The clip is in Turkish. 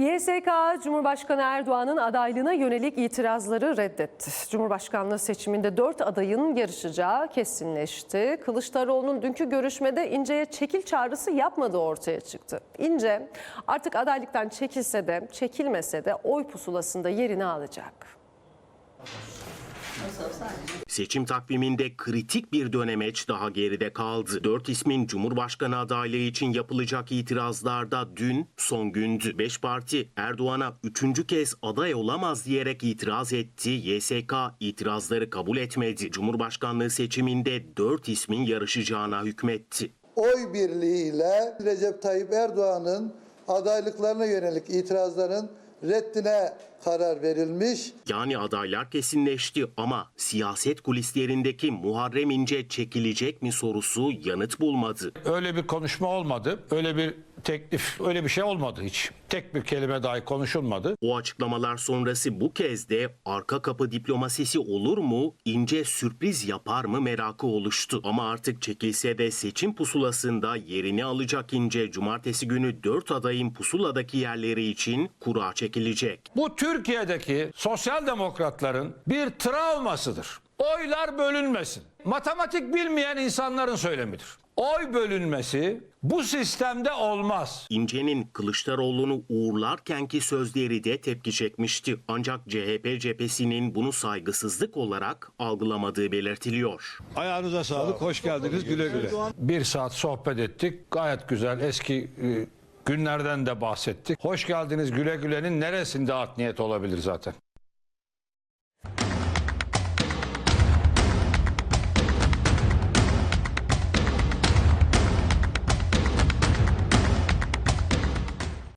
YSK Cumhurbaşkanı Erdoğan'ın adaylığına yönelik itirazları reddetti. Cumhurbaşkanlığı seçiminde 4 adayın yarışacağı kesinleşti. Kılıçdaroğlu'nun dünkü görüşmede İnce'ye çekil çağrısı yapmadığı ortaya çıktı. İnce artık adaylıktan çekilse de çekilmese de oy pusulasında yerini alacak. Seçim takviminde kritik bir dönemeç daha geride kaldı. Dört ismin Cumhurbaşkanı adaylığı için yapılacak itirazlarda dün son gündü. Beş parti Erdoğan'a üçüncü kez aday olamaz diyerek itiraz etti. YSK itirazları kabul etmedi. Cumhurbaşkanlığı seçiminde dört ismin yarışacağına hükmetti. oy birliğiyle Recep Tayyip Erdoğan'ın adaylıklarına yönelik itirazların reddine karar verilmiş. Yani adaylar kesinleşti ama siyaset kulislerindeki Muharrem İnce çekilecek mi sorusu yanıt bulmadı. Öyle bir konuşma olmadı. Öyle bir teklif, öyle bir şey olmadı hiç. Tek bir kelime dahi konuşulmadı. O açıklamalar sonrası bu kez de arka kapı diplomasisi olur mu, ince sürpriz yapar mı merakı oluştu. Ama artık çekilse de seçim pusulasında yerini alacak ince cumartesi günü 4 adayın pusuladaki yerleri için kura çekilecek. Bu Türkiye'deki sosyal demokratların bir travmasıdır. Oylar bölünmesin. Matematik bilmeyen insanların söylemidir. Oy bölünmesi bu sistemde olmaz. İnce'nin Kılıçdaroğlu'nu uğurlarkenki sözleri de tepki çekmişti. Ancak CHP cephesinin bunu saygısızlık olarak algılamadığı belirtiliyor. Ayağınıza sağlık, hoş geldiniz, güle güle. Bir saat sohbet ettik. Gayet güzel eski e, günlerden de bahsettik. Hoş geldiniz güle gülenin neresinde art niyet olabilir zaten?